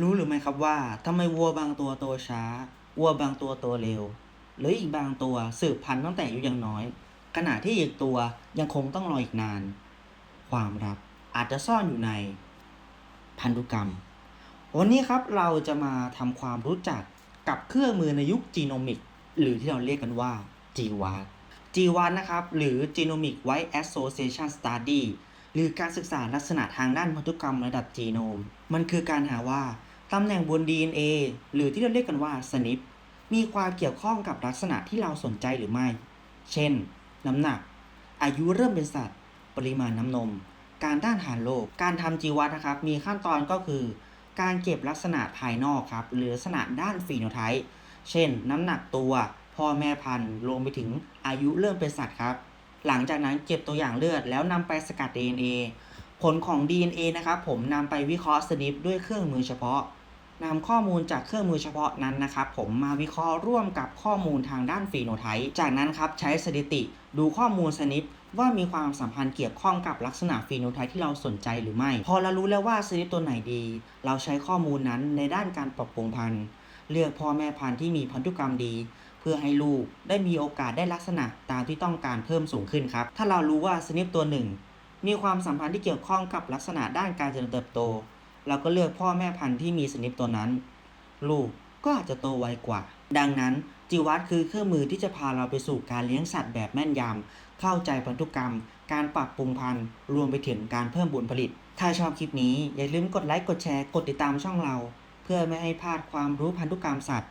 รู้หรือไม่ครับว่าทำไมวัวบางตัวโตช้า วัวบางตัวโตเร็ว หรืออีกบางตัวสืบพันธุ์ตั้งแต่อายุยังน้อย ขณะที่อีกตัวยังคงต้องรออีกนาน ความลับอาจจะซ่อนอยู่ใน พันธุกรรม วันนี้ครับเราจะมาทำความรู้จักกับเครื่องมือในยุคจีโนมิก หรือที่เราเรียกกันว่า GWAS GWAS นะครับ หรือ Genomic Wide Association Study หรือการศึกษาลักษณะทางด้านพันธุกรรมระดับจีโนม มันคือการหาว่าตำแหน่งบน DNA หรือที่เราเรียกกันว่า SNP มีความเกี่ยวข้องกับลักษณะที่เราสนใจหรือไม่ เช่น น้ำหนัก อายุเริ่มเป็นสัตว์ ปริมาณน้ำนม การต้านทานโรค การทำจีวัตนะครับ มีขั้นตอนก็คือ การเก็บลักษณะภายนอกครับ หรือลักษณะด้านฟีโนไทป์ เช่น น้ำหนักตัว พ่อแม่พันธุ์ รวมไปถึงอายุเริ่มเป็นสัตว์ครับ หลังจากนั้นเก็บตัวอย่างเลือด แล้วนำไปสกัด DNA ผลของ DNA นะครับผมนำไปวิเคราะห์สนิปด้วยเครื่องมือเฉพาะนำข้อมูลจากเครื่องมือเฉพาะนั้นนะครับผมมาวิเคราะห์ร่วมกับข้อมูลทางด้านฟีโนไทป์จากนั้นครับใช้สถิติดูข้อมูลสนิปว่ามีความสัมพันธ์เกี่ยวข้องกับลักษณะฟีโนไทป์ที่เราสนใจหรือไม่ พอเรารู้แล้วว่าสนิปตัวไหนดี เราใช้ข้อมูลนั้นในด้านการปรับปรุงพันธุ์ เลือกพ่อแม่พันธุ์ที่มีพันธุกรรมดี พื่อให้ลูกได้มีโอกาสได้ลักษณะตามที่ต้องการเพิ่มสูงขึ้นครับ ถ้าเรารู้ว่าสนิปตัวหนึ่งมีความสัมพันธ์ที่เกี่ยวข้องกับลักษณะด้านการเจริญเติบโต เราก็เลือกพ่อแม่พันธุ์ที่มีสนิปตัวนั้น ลูกก็อาจจะโตไวกว่า ดังนั้นจีวัตคือเครื่องมือที่จะพาเราไปสู่การเลี้ยงสัตว์แบบแม่นยำเข้าใจพันธุกรรม การปรับปรุงพันธุ์รวมไปถึงการเพิ่มผลผลิต ถ้าชอบคลิปนี้อย่าลืมกดไลค์กดแชร์กดติดตามช่องเรา เพื่อไม่ให้พลาดความรู้พันธุกรรมสัตว์